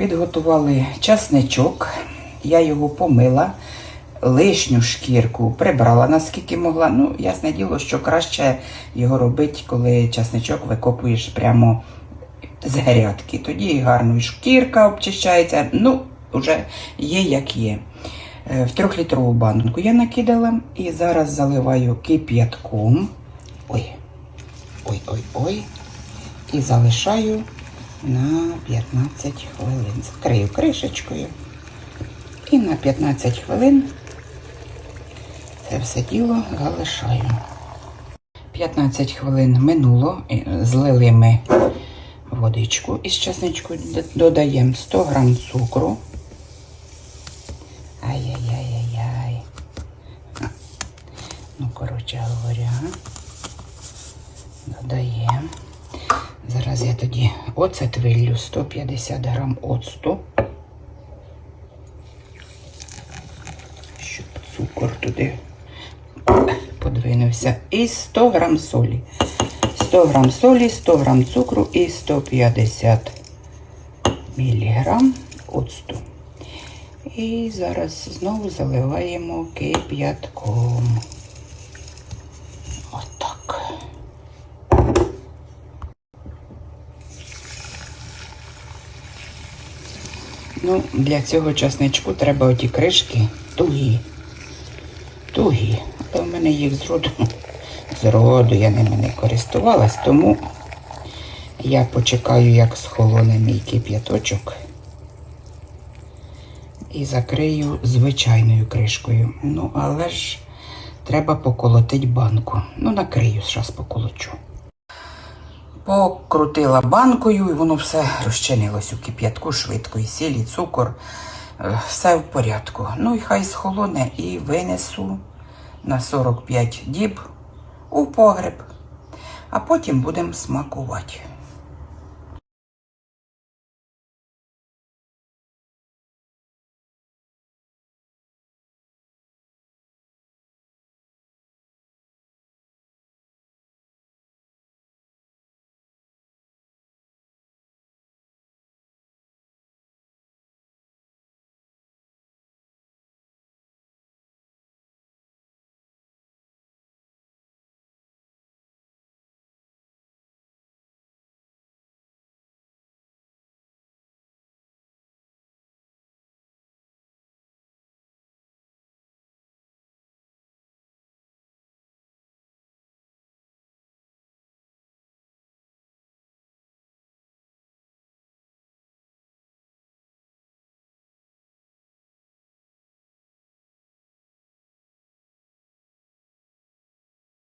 Підготували часничок, я його помила, лишню шкірку прибрала наскільки могла. Ну, ясне діло, що краще його робити, коли часничок викопуєш прямо з грядки. Тоді гарно і шкірка обчищається. Ну, вже є як є. Е, В трьохлітрову банку я накидала і зараз заливаю кип'ятком. Ой, ой, ой, ой. І залишаю на 15 хвилин. Закрию кришечкою. І на 15 хвилин це все діло залишаю. 15 хвилин минуло, злили ми водичку із часничку, додаємо 100 грам цукру. Ай-яй-яй-яй-яй. Ну, коротше говоря, додаємо. Зараз я тоді оцет виллю 150 грам оцту. Щоб цукор туди подвинувся. І 100 грам солі. 100 грам солі, 100 грам цукру і 150 міліграм оцту. І зараз знову заливаємо кип'ятком. Ну, для цього часничку треба оті кришки тугі. Тугі. Але в мене їх зроду, зроду я ними не користувалась, тому я почекаю, як схолоне мій кип'яточок. І закрию звичайною кришкою. Ну, але ж треба поколотити банку. Ну, накрию, зараз поколочу. Покрутила банкою, і воно все розчинилось у кип'ятку швидко. І сіль, цукор. Е, Все в порядку. Ну і хай схолоне і винесу на 45 діб у погреб. А потім будемо смакувати.